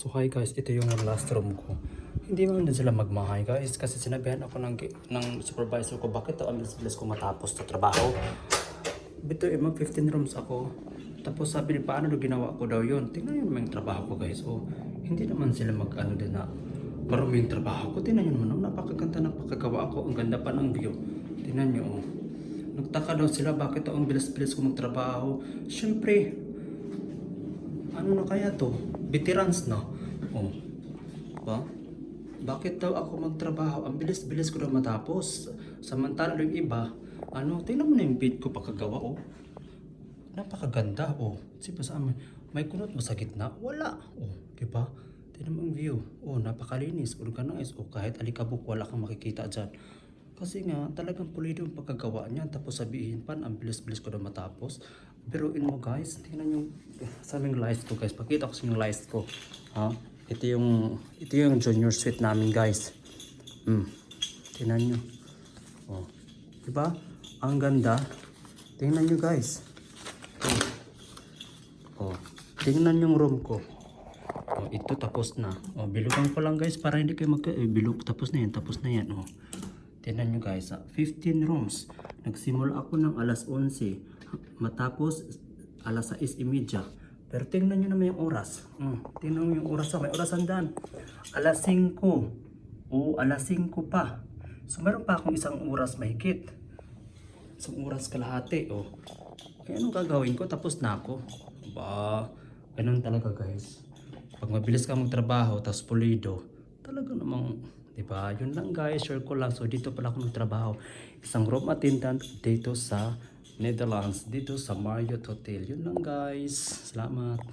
So hi guys, ito yung last room ko. Hindi man din sila magmahay guys kasi sinabihan ako ng, ng supervisor ko bakit daw ang bilis ko matapos na trabaho. Bito eh, mag 15 rooms ako. Tapos sabi ni paano daw ginawa ko daw yun. Tingnan naman yung trabaho ko guys. Oh, hindi naman sila mag ano din na marumi yung trabaho ko. Tingnan nyo naman, oh, napakaganda ng pagkagawa ko. Ang ganda pa ng view. Tingnan nyo oh. Nagtaka daw sila bakit daw ang bilis-bilis ko magtrabaho. Siyempre, ano na kaya to? Veterans na. Oh. Ba? Bakit daw ako magtrabaho? Ang bilis-bilis ko daw matapos. Samantala yung iba, ano, tingnan mo na yung beat ko pagkagawa, oh. Napakaganda, oh. Sipa sa amin, may kunot ba sa gitna? Wala. Oh, di ba? Tingnan mo ang view. Oh, napakalinis, organized. Oh, kahit alikabok, wala kang makikita dyan. Kasi nga, talagang pulido yung pagkagawa niya. Tapos sabihin pa, ang bilis-bilis ko na matapos. Pero in mo guys, tingnan yung sa aming lights ko guys. Pakita ko sa yung lights ko. Ha? Ito yung, ito yung junior suite namin guys. Hmm. Tingnan nyo. Oh. Diba? Ang ganda. Tingnan nyo guys. Oh. Tingnan yung room ko. Oh, ito tapos na. Oh, bilugan ko lang guys para hindi kayo mag eh, bilog tapos na yan, tapos na yan. Oh. Tingnan nyo guys, ah, 15 rooms. Nagsimula ako ng alas 11, matapos alas 6.30. Pero tingnan nyo naman yung oras. Mm, tingnan nyo yung oras, may orasan dyan. Alas 5. O alas 5 pa. So meron pa akong isang oras mahigit. Isang oras kalahati. Oh. Kaya anong gagawin ko? Tapos na ako. Ba, ganun talaga guys. Pag mabilis ka magtrabaho, tapos pulido, talaga namang, di ba? Yun lang guys, share ko lang. So dito pala ako nagtrabaho. Isang room attendant dito sa Netherlands, dito sa Marriott Hotel. Yun lang guys. Salamat.